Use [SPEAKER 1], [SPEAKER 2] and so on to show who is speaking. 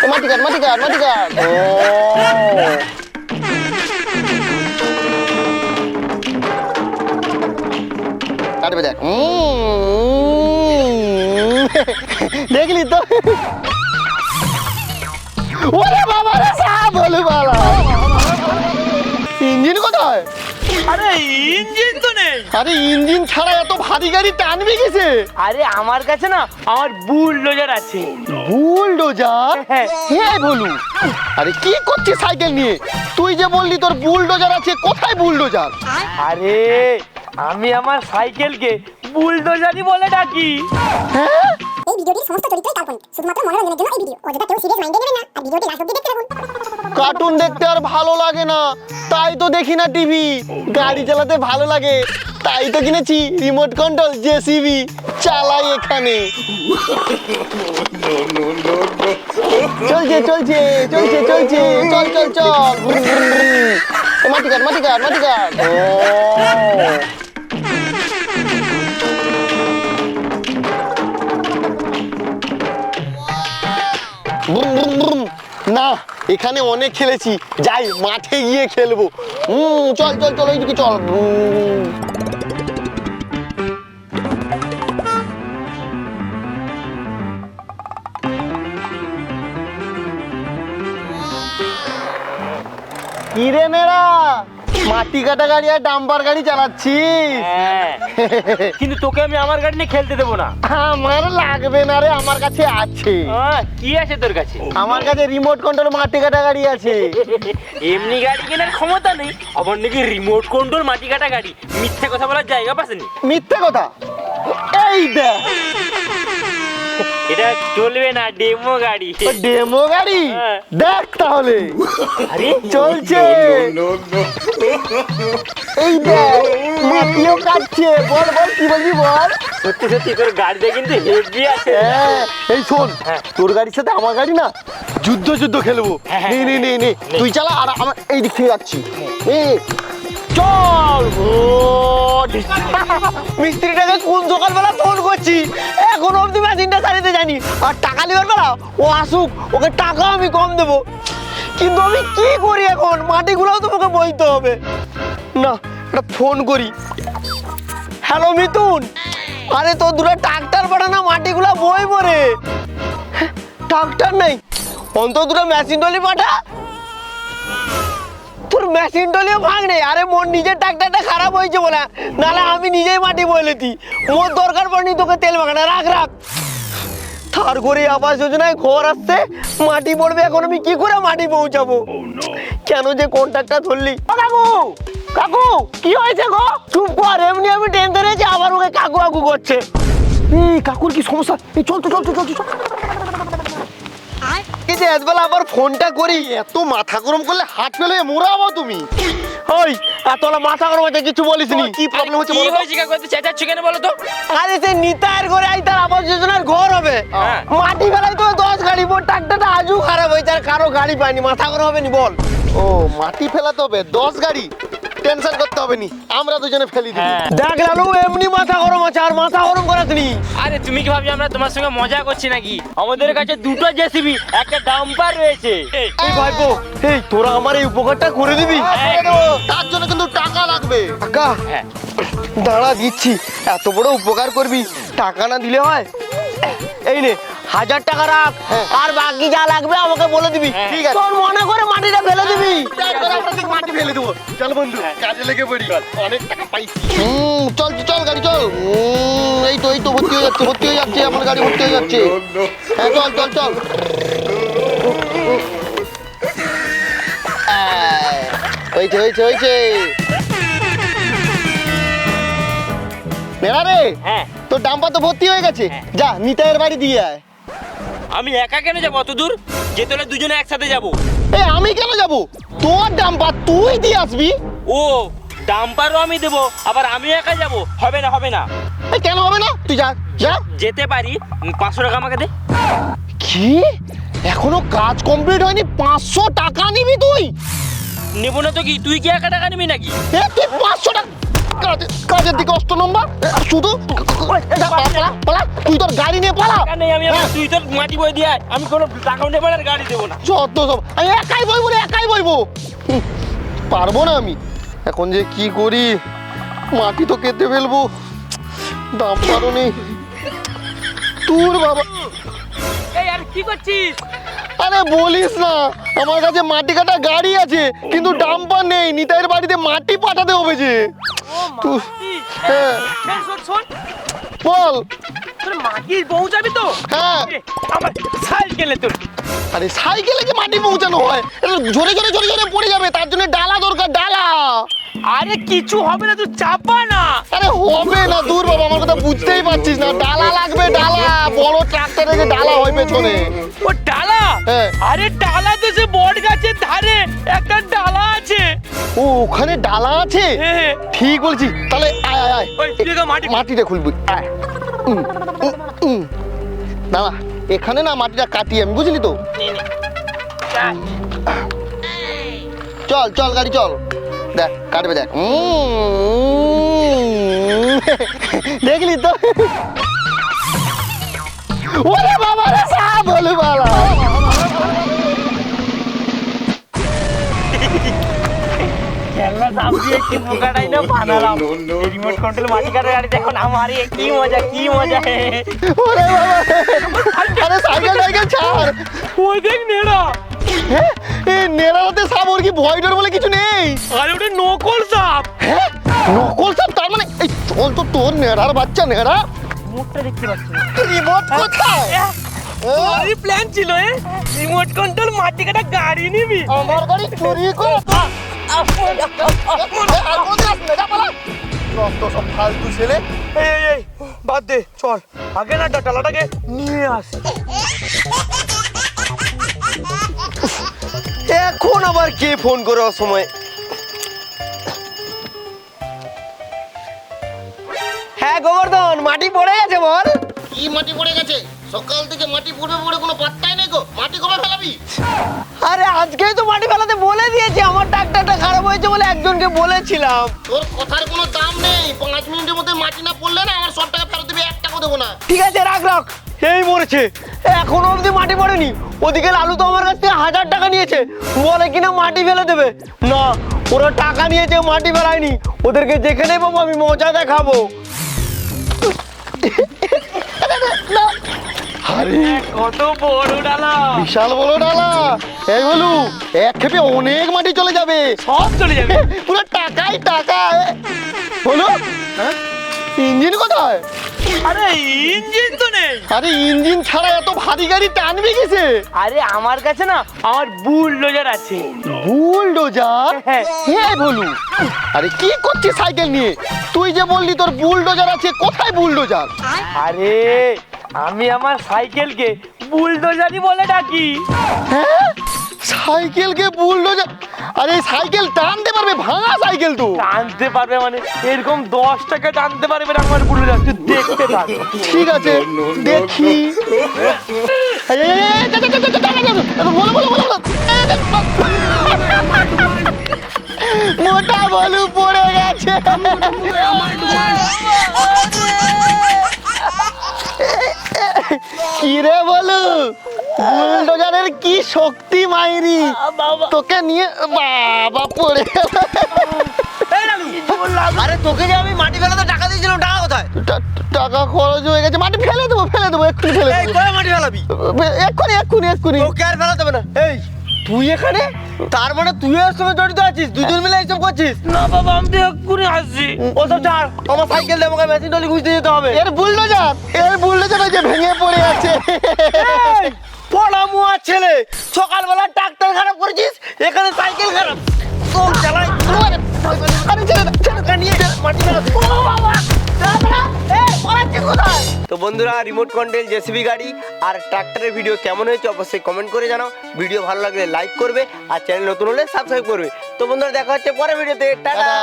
[SPEAKER 1] এ, মাটি কাট মাটি কাট মাটি কাট ও কাটবে দেখ উম, দেখলি তো ওরে বাবা রে সাপ বলে বালা ইঞ্জিন কোথায়
[SPEAKER 2] আরে ইঞ্জিন তো নেই
[SPEAKER 1] আরে ইঞ্জিন ছাড়া এত ভারী গাড়ি টানবে কিসে?
[SPEAKER 2] আরে আমার কাছে না আমার বুলডোজার আছে।
[SPEAKER 1] বুলডোজার?
[SPEAKER 2] হ্যাঁ।
[SPEAKER 1] হ্যাঁ বলু। আরে কি করছিস সাইকেল নিয়ে? তুই যে বললি তোর বুলডোজার আছে কোথায় বুলডোজার?
[SPEAKER 2] আরে আমি আমার সাইকেলকে বুলডোজারই বলে ডাকি।
[SPEAKER 1] হ্যাঁ?
[SPEAKER 3] ভিডিওটির সমস্ত চরিত্রই কাল্পনিক। শুধুমাত্র মনোরঞ্জনের জন্য এই ভিডিও। অযথা কেউ সিরিয়াস মাইন্ডে নেবেন না আর ভিডিওটি লাস্ট অব্দি দেখতে থাকুন।
[SPEAKER 1] কার্টুন দেখতে আর ভালো লাগে না। তাই তো দেখি না টিভি গাড়ি চালাতে ভালো লাগে। তাই তো কিনেছি রিমোট কন্ট্রোল জেসিবি চালাই এখানে। চলছে চলছে চলছে চলছে। চল চল চল। ব্রুম, ব্রুম, ব্রুম। না, এখানে অনেক খেলেছি। যাই, মাঠে গিয়ে খেলব। হুম, চল চল চল, ওইদিকে চল। উম। কি মেরা? মাটি কাটা গাড়ি আর ডাম্পার গাড়ি চালাচ্ছিস
[SPEAKER 2] হ্যাঁ। কিন্তু তোকে আমি আমার গাড়ি নিয়ে খেলতে দেবো না।
[SPEAKER 1] আমার লাগবে না রে আমার কাছে আছে।
[SPEAKER 2] কি আছে তোর কাছে?
[SPEAKER 1] আমার কাছে রিমোট কন্ট্রোল মাটি কাটা গাড়ি আছে।
[SPEAKER 2] এমনি গাড়ি কেনার ক্ষমতা নেই আবার নাকি রিমোট কন্ট্রোল মাটি কাটা গাড়ি? মিথ্যে কথা বলার জায়গা পাসনি।
[SPEAKER 1] মিথ্যে কথা? এই দেখ।
[SPEAKER 2] এটা চলবে না ডেমো গাড়ি।
[SPEAKER 1] ডেমো গাড়ি?
[SPEAKER 2] হ্যাঁ।
[SPEAKER 1] দেখ তাহলে।
[SPEAKER 2] আরে
[SPEAKER 1] চলছে। এই দেখ মাটিও কাটছে। বল বল কি বলবি বল?
[SPEAKER 2] সত্যি সত্যি তোর গাড়িতে কিন্তু হেভি আছে।
[SPEAKER 1] হ্যাঁ, এই শোন
[SPEAKER 2] হ্যাঁ।
[SPEAKER 1] তোর গাড়ির সাথে আমার গাড়ি না যুদ্ধ যুদ্ধ খেলব। নে নে নে। তুই চালা আর আমার এই দিক থেকে যাচ্ছি। চল। ও, মিস্ত্রিটাকে কোন সকালবেলা ফোন করছি? এখন জানি। আর টাকা নেবার বেলা ও আসুক, ওকে টাকা আমি কম দেবো। কিন্তু আমি কি করি এখন? মাটিগুলোও তোমাকে বইতে হবে। না, একটা ফোন করি। হ্যালো মিতুন আরে তো দূরে ট্রাক্টর পাঠা না মাটিগুলো বই পরে ট্রাক্টর নেই। অন্তত দূরে মেশিন টলি পাঠা। তোর মেশিন টলিও ভাগ নেই। আরে, মোর নিজের ট্রাক্টরটা খারাপ হয়েছে বলে। নাহলে আমি নিজেই মাটি বলেছি মোর দরকার পড়নি তোকে তেল মাখানা রাখ রাখ। তার করে আবাস যোজনায় ঘর আসছে মাটি পড়বে এখন আমি কি করে মাটি পৌঁছাবো? কেন যে কন্ট্রাক্টটা ধরলি? কাকু কাকু কি হয়েছে গো? চুপ কর এমনি আমি টেনশনে আছি আবার ওকে কাকু কাকু করছে। এই কাকুর কি সমস্যা? এই চল তো চল তো চল তো, চল এই যে একবেলা আবার ফোনটা করি এত মাথা গরম করলে হাত ফেলে মোড়াবো তুমি। ওই আর তোরা মাথা গরম হয়েছে কিছু বলিস নি। কি প্রবলেম হচ্ছে
[SPEAKER 2] কি? হয়েছে কাকু এত চেঁচাচ্ছ কেন বলো তো?
[SPEAKER 1] আরে সে নিতার ঘরে আই তার আবাস যোজনার ঘর হবে।
[SPEAKER 2] হ্যাঁ।
[SPEAKER 1] মাটি ফেলাই তো দশ গাড়ি মোট ট্রাক্টরটা আজও খারাপ হয়েছে আর কারও গাড়ি পায়নি। মাথা গরম হবে নি বল। ও মাটি ফেলাতে হবে দশ গাড়ি? টেনশন করতে হবে নি। আমরা দুজনে ফেলি দিই
[SPEAKER 2] হ্যাঁ।
[SPEAKER 1] দেখ লালু এমনি মাথা গরম আছে আর মাথা গরম করাসনি
[SPEAKER 2] আরে তুমি কি ভাবছ আমরা তোমার সঙ্গে মজা করছি নাকি? আমাদের কাছে দুটো জেসিবি একটা ডাম্পার রয়েছে।
[SPEAKER 1] এই ভাইপো এই তোরা আমার এই উপকারটা করে দিবি?
[SPEAKER 2] করে
[SPEAKER 1] তার জন্য কিন্তু টাকা লাগবে। টাকা?
[SPEAKER 2] হ্যাঁ।
[SPEAKER 1] দাঁড়া দিচ্ছি। এত বড় উপকার করবি। টাকা না দিলে হয়? এই নে হাজার টাকা রাখ। আর বাকি যা লাগবে আমাকে বলে দিবি।
[SPEAKER 2] হ্যাঁ।
[SPEAKER 1] ঠিক আছে। তোর মনে করে মাটিটা ফেলে দিবি। মাটি ফেলে দেবো। চল বন্ধু কাজে লেগে পড়ি। অনেক টাকা পাইছি। হুম চল চল গাড়ি চল। হুম, এই তো এই তো ভর্তি হয়ে যাচ্ছে ভর্তি হয়ে যাচ্ছে আমার গাড়ি ভর্তি হয়ে যাচ্ছে। হ্যাঁ চল চল চল। হয়েছে হয়েছে হয়েছে। মেলা রে
[SPEAKER 2] হ্যাঁ।
[SPEAKER 1] তোর ডাম্পার তো ভর্তি হয়ে গেছে।
[SPEAKER 2] হ্যাঁ।
[SPEAKER 1] যা নিতাইয়ের বাড়ি দিয়ে আয়।
[SPEAKER 2] আমি একা কেন যাব? অত দূর? যেতে হলে দুজনে একসাথে যাব।
[SPEAKER 1] এই আমি কেন যাব? তোর ডাম্পার তুই দিয়ে আসবি?
[SPEAKER 2] ও ডাম্পারও আমি দেবো আবার আমি একা যাব। হবে না হবে না।
[SPEAKER 1] কেন হবে না? তুই যা যা।
[SPEAKER 2] যেতে পারি। পাঁচশো টাকা আমাকে দে।
[SPEAKER 1] কি? এখনও কাজ কমপ্লিট হয়নি? পাঁচশো টাকা নিবি তুই?
[SPEAKER 2] নেব না তো কি? তুই কি একা টাকা নিবি নাকি?
[SPEAKER 1] এ তুই পাঁচশো টাকা কাজের দিকে অষ্ট নম্বর। আর শুধু পালা। তুই তোর গাড়ি নিয়ে পালা।
[SPEAKER 2] আমি তুই তো মাটি বই দিয়ে আমি কোনো টাকাও নেব না গাড়ি দেবো না।
[SPEAKER 1] যত সব আমি একাই বইবো রে একাই বইবো। পারব না আমি। এখন যে কি করি মাটি তো কেটে ফেলব। দাম পারো নেই। তোর বাবা।
[SPEAKER 2] এই আর কি করছিস?
[SPEAKER 1] আরে বলিস না আমার কাছে মাটি কাটা গাড়ি আছে কিন্তু ডাম্পার নেই নিতাইয়ের বাড়িতে মাটি পাঠাতে হবে যে। তু- হ্যাঁ।
[SPEAKER 2] শোন শোন শোন।
[SPEAKER 1] বল।
[SPEAKER 2] তোর মাটি পৌঁছাবি তো?
[SPEAKER 1] হ্যাঁ।
[SPEAKER 2] আমার সাইকেলে তোর।
[SPEAKER 1] আরে সাইকেলে কি মাটি পৌঁছানো হয়? জোরে জোরে জোরে জোরে পড়ে যাবে তার জন্য ডালা দরকার ডালা।
[SPEAKER 2] আরে কিছু হবে না তুই চাপা না।
[SPEAKER 1] আরে হবে না দূর বাবা আমার কথা বুঝতেই পারছিস না। ডালা লাগবে ডালা। বড় ট্রাক্টরে যে ডালা হয় পেছনে।
[SPEAKER 2] ও ডালা?
[SPEAKER 1] হ্যাঁ।
[SPEAKER 2] আরে ডালা তো সে বট গাছের ধারে একটা ডালা আছে।
[SPEAKER 1] ও ওখানে ডালা আছে?
[SPEAKER 2] হ্যাঁ
[SPEAKER 1] ঠিক বলছিস তাহলে আয় আয় আয়।
[SPEAKER 2] ওই তুই তো মাটি।
[SPEAKER 1] মাটিটা খুলবি। আয়। উম, উম, উম। দাঁড়া এখানে না মাটিটা কাটি আমি বুঝলি তো। চল চল গাড়ি চল। দেখ কাটবে দেখ। উম। দেখলি তো? ওরে
[SPEAKER 2] দিয়ে কি পোকাটাই না বানালাম? রিমোট কন্ট্রোল মাটি কাটার গাড়ি দেখুন আমারই কি মজা কি মজা।
[SPEAKER 1] ওরে বাবা আরে সাইকেল সাইকেল ছাড়।
[SPEAKER 2] ওই দেখ নেড়া।
[SPEAKER 1] হ্যাঁ? এই নেড়াতে সাপ ওর কি ভয় ডর বলে কিছু নেই?
[SPEAKER 2] আরে ওটা নকল সাপ।
[SPEAKER 1] হ্যাঁ? নকল সাপ তার মানে? এই চল তো তোর নেড়ার বাচ্চা নেড়া।
[SPEAKER 2] মুখটা দেখতে পাচ্ছি।
[SPEAKER 1] রিমোট কোথায়?
[SPEAKER 2] তোরই প্ল্যান ছিল এ। রিমোট কন্ট্রোল মাটি কাটা গাড়ি নিবি।
[SPEAKER 1] আমার গাড়ি চুরি করে। সব ফালতু ছেলে
[SPEAKER 2] এই এই এই বাদ দে চল আগে না নিয়ে আস
[SPEAKER 1] এখন আবার কে ফোন করে অসময়? হ্যাঁ গোবর্ধন মাটি পড়ে গেছে বল।
[SPEAKER 4] কি মাটি পড়ে গেছে? সকাল থেকে মাটি পড়বে পড়ে কোনো পাত্তাই নেই গো মাটি কবে ফেলাবি?
[SPEAKER 1] আরে আজকেই তো মাটি ফেলাতে বলে দিয়েছি আমার ট্রাক্টরটা খারাপ হয়েছে বলে একজনকে বলেছিলাম।
[SPEAKER 4] তোর কথার কোনো দাম নেই পাঁচ মিনিটের মধ্যে মাটি না পড়লে না আমার সব টাকা ফেরত দিবি এক টাকাও দেবো না।
[SPEAKER 1] ঠিক আছে রাখ রাখ। এই মরেছে। এখনও অবধি মাটি পড়েনি। ওদিকে লালু তো আমার কাছ থেকে হাজার টাকা নিয়েছে। বলে কিনা মাটি ফেলে দেবে। না ওরা টাকা নিয়েছে মাটি ফেলায়নি। ওদেরকে যেখানে পাবো আমি মজা দেখাবো। আরে।
[SPEAKER 2] কত বড় ডালা।
[SPEAKER 1] বিশাল বড় ডালা। এই বলু এক খেপে অনেক মাটি চলে যাবে।
[SPEAKER 2] সব চলে যাবে।
[SPEAKER 1] পুরো টাকাই টাকা। বলো ইঞ্জিন কোথায়?
[SPEAKER 2] আরে ইঞ্জিন তো নেই।
[SPEAKER 1] আরে ইঞ্জিন ছাড়া এত ভারী গাড়ি টানবে কিসে?
[SPEAKER 2] আরে আমার কাছে না আমার বুলডোজার আছে।
[SPEAKER 1] বুলডোজার?
[SPEAKER 2] হ্যাঁ।
[SPEAKER 1] হ্যাঁ বলু আরে কি করছিস সাইকেল নিয়ে? তুই যে বললি তোর বুলডোজার আছে কোথায় বুলডোজার?
[SPEAKER 2] আরে আমি আমার সাইকেলকে বুলডোজারই বলে ডাকি
[SPEAKER 1] সাইকেলকে বুলডোজার আরে সাইকেল টানতে পারবে ভাঙা সাইকেল তো
[SPEAKER 2] টানতে পারবে মানে এরকম দশ টাকা টানতে পারবে না আমার বুলডোজার তুই দেখতে থাক
[SPEAKER 1] ঠিক আছে দেখি মোটা বলু পড়ে গেছে কিরে বলু? বুলডোজারের কি শক্তি মাইরি? তোকে নিয়ে বাবা পড়ে
[SPEAKER 5] আরে তোকে যে আমি মাটি ফেলাতে টাকা দিয়েছিলাম টাকা কোথায়?
[SPEAKER 1] টাকা খরচ হয়ে গেছে মাটি ফেলে দেবো ফেলে দেবো এক্ষুনি ফেলে দেবো।
[SPEAKER 5] মাটি ফেলাবি?
[SPEAKER 1] এক্ষুনি এক্ষুনি এক্ষুনি।
[SPEAKER 5] তোকে আর ফেলাতে হবে না। এই তুই এখানে? তার মানে তুই এর সঙ্গে জড়িত আছিস? দুজন মিলে এইসব করছিস?
[SPEAKER 2] না বাবা আমি তো এক্ষুনি আসছি।
[SPEAKER 5] ওসব ছাড় আমার সাইকেল আমাকে মেশিন টলি খুঁজতে যেতে হবে।
[SPEAKER 1] এর বুলডোজার এর বুলডোজার যে ভেঙে পড়ে আছে
[SPEAKER 5] এই, পড়া মুয়া ছেলে ট্রাক্টর খারাপ করেছিস? এখানে সাইকেল খারাপ। তোর চালাই? তো বন্ধুরা রিমোট কন্ট্রোল জেসিবি গাড়ি আর ট্রাক্টরের ভিডিও কেমন হয়েছে অবশ্যই কমেন্ট করে জানাও। ভিডিও ভালো লাগলে লাইক করবে আর চ্যানেল নতুন হলে সাবস্ক্রাইব করবে। তো বন্ধুরা দেখা হচ্ছে পরের ভিডিওতে
[SPEAKER 1] টাটা।